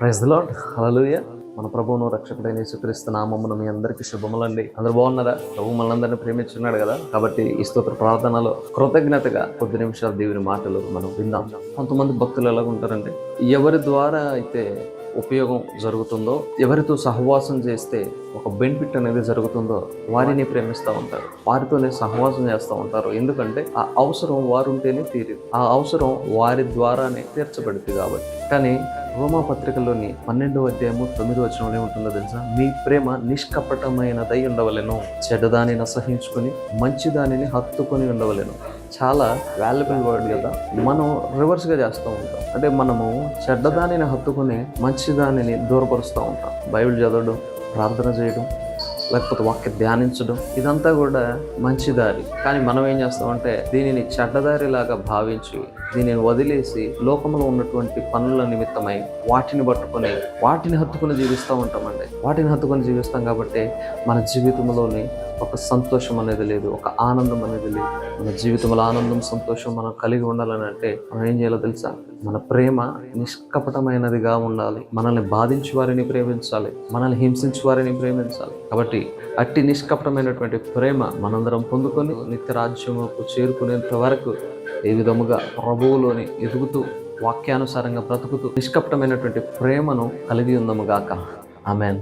Praise lord హలలుయ మన ప్రభువును రక్షకుడైన యేసుక్రీస్తు నామమును మీ అందరికీ శుభములండి. అందరు బాగున్నారా? ప్రభు మనందరినీ ప్రేమించున్నాడు కదా? కాబట్టి ఈ స్తోత్ర ప్రార్థనలో కృతజ్ఞతగా కొద్ది నిమిషాలు దేవుని మాటలు మనం విందాం. కొంతమంది భక్తులు ఎలా ఉంటారంటే ఎవరి ద్వారా అయితే ఉపయోగం జరుగుతుందో ఎవరితో సహవాసం చేస్తే ఒక బెనిఫిట్ అనేది జరుగుతుందో వారిని ప్రేమిస్తూ ఉంటారు. వారితోనే సహవాసం చేస్తూ ఉంటారు. ఎందుకంటే ఆ అవసరం వారుంటేనే తీరింది. ఆ అవసరం వారి ద్వారానే తీర్చబడుతుంది కాబట్టి. కానీ రోమా పత్రికలోని పన్నెండవ అధ్యాయము తొమ్మిదో వచనంలో ఉంటుందో తెలుసా? మీ ప్రేమ నిష్కపటమైనదై ఉండవలెను. చెడ్డదానిని అసహించుకొని మంచి దానిని హత్తుకొని ఉండవలేను. చాలా వాల్యుబుల్ వర్డ్ కదా. మనం రివర్స్గా చేస్తూ ఉంటాం. అంటే మనము చెడ్డదానిని హత్తుకొని మంచి దానిని దూరపరుస్తూ ఉంటాం. బైబిల్ చదవడం ప్రార్థన చేయడం లేకపోతే వాక్య ధ్యానించడం ఇదంతా కూడా మంచి దారి. కానీ మనం ఏం చేస్తామంటే దీనిని చెడ్డదారిలాగా భావించి దీనిని వదిలేసి లోకంలో ఉన్నటువంటి పనుల నిమిత్తమై వాటిని పట్టుకొని వాటిని హత్తుకొని జీవిస్తూ ఉంటామండి. వాటిని హత్తుకొని జీవిస్తాం కాబట్టి మన జీవితంలోని ఒక సంతోషం అనేది లేదు ఒక ఆనందం అనేది లేదు. మన జీవితంలో ఆనందం సంతోషం మనం కలిగి ఉండాలని అంటే మనం ఏం చేయాలో తెలుసా? మన ప్రేమ నిష్కపటమైనదిగా ఉండాలి. మనల్ని బాధించే వారిని ప్రేమించాలి. మనల్ని హింసించే వారిని ప్రేమించాలి. కాబట్టి అట్టి నిష్కపటమైనటువంటి ప్రేమ మనందరం పొందుకొని నిత్యరాజ్యముకు చేరుకునేంత వరకు ఏ విధముగా ప్రభువులోని ఎదుగుతూ వాక్యానుసారంగా బ్రతుకుతూ నిష్కపటమైనటువంటి ప్రేమను కలిగి ఉందము గాక. ఆమెన్.